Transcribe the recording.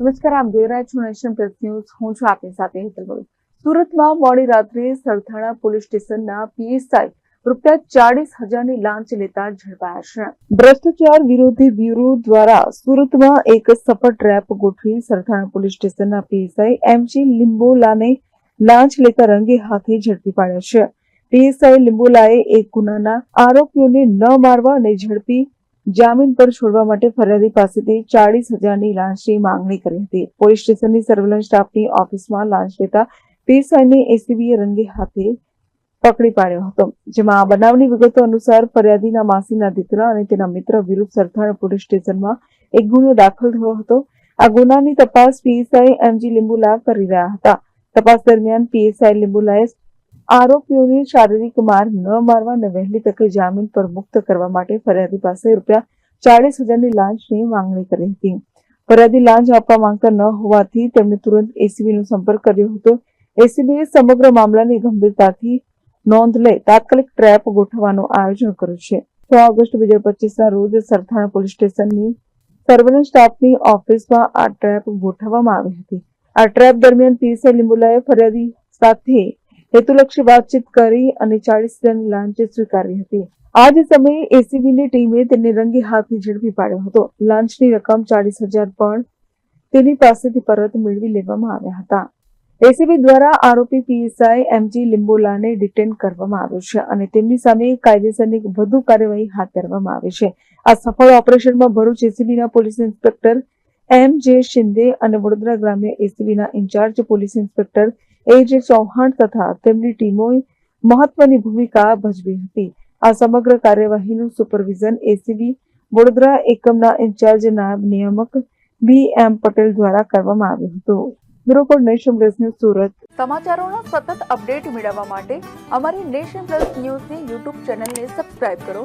નમસ્કાર, આપ જોઈ રહ્યા છો નેશન પ્લસ ન્યૂઝ. હું છું આપની સાથે હેતલ સુરતમાં મોડી રાત્રે સરથાણા પોલીસ સ્ટેશનના પીએસઆઈ રૂપિયા ચાલીસ હજારની લાંચ લેતા ઝડપાયા છે. ભ્રષ્ટાચાર વિરોધી બ્યુરો દ્વારા સુરતમાં એક સફળ ટ્રેપ ગોઠવી સરથાણા પોલીસ સ્ટેશનના પીએસઆઈ એમજી લિંબોલાને લાંચ લેતા રંગે હાથે ઝડપી પાડ્યા છે. પીએસઆઈ લિંબોલાએ એક ગુનાના આરોપીઓને ન મારવા અને ઝડપી જામીન પર છોડવા માટે ફરિયાદી પાસેથી ચાળીસ હજારની લાંચની માંગણી કરી હતી. પોલીસ સ્ટેશનની સર્વેલન્સ સ્ટાફની ઓફિસમાં લાંચ લેતા પીએસઆઈને એસીબીએ રંગે હાથે પકડી પાડ્યો હતો. જેમાં આ બનાવની વિગતો અનુસાર ફરિયાદીના માસીના દીકરા અને તેના મિત્ર વિરુદ્ધ સરથાણ પોલીસ સ્ટેશનમાં એક ગુનો દાખલ થયો હતો. આ ગુનાની તપાસ પીએસઆઈ એમજી લીંબુલા કરી રહ્યા હતા. તપાસ દરમિયાન પીએસઆઈ લીંબુલાએ આરોપીઓને શારીરિક માર ન મારવા વહેલી તકે જામીન પર મુક્ત કરવા માટે ફરિયાદી પાસે રૂપિયા ચાલીસ હજારની લાંચની માંગણી કરી હતી. ફરિયાદી લાંચ આપવા માંગતા ન હોવાથી તેમણે તુરંત એસીબીનો સંપર્ક કર્યો હતો. એસીબીએ સમગ્ર મામલાની ગંભીરતાથી નોંધ લઈ તાત્કાલિક ટ્રેપ ગોઠવવાનું આયોજન કર્યું છે. છ ઓગસ્ટ બે હજાર પચીસના રોજ સરથાણા પોલીસ સ્ટેશનની સર્વેલન્સ સ્ટાફની ઓફિસમાં આ ટ્રેપ ગોઠવવામાં આવી હતી. આ ટ્રેપ દરમિયાન પીએસઆઈ લીંબુલાએ ફરિયાદી સાથે હેતુલક્ષી વાતચીત કરી અને ચાળીસ ટન લાંચ સ્વીકારી હતી. આ જ સમયે એસીબીની ટીમે તેને રંગે હાથથી ઝડપી પાડ્યો હતો. લાંચની રકમ ચાળીસ હજાર પણ તેની પાસેથી પરત મેળવી લેવામાં આવ્યા હતા. એસીબી દ્વારા આરોપી પીએસઆઈ એમજી લિંબોલાને ડિટેન કરવામાં આવ્યો છે અને તેમની સામે કાયદેસરની વધુ કાર્યવાહી હાથ ધરવામાં આવી છે. આ સફળ ઓપરેશનમાં Bharuch એસીબીના police inspector M J Shinde અને વડોદરા ગ્રામ્ય એસીબીના in charge police inspector A J Chauhan તથા તેમની ટીમોએ મહત્વની ભૂમિકા ભજવી હતી. આ સમગ્ર કાર્યવાહીનું સુપરવિઝન એસીબી વડોદરા એકમના ઇન્ચાર્જ નાયબ નિયામક બી એમ પટેલ દ્વારા કરવામાં આવ્યું હતું. Bureau nation plus news Surat. સમાચારોના સતત અપડેટ મેળવવા માટે અમારી નેશન પ્લસ ન્યૂઝની યુટ્યુબ ચેનલને સબસ્ક્રાઇબ કરો.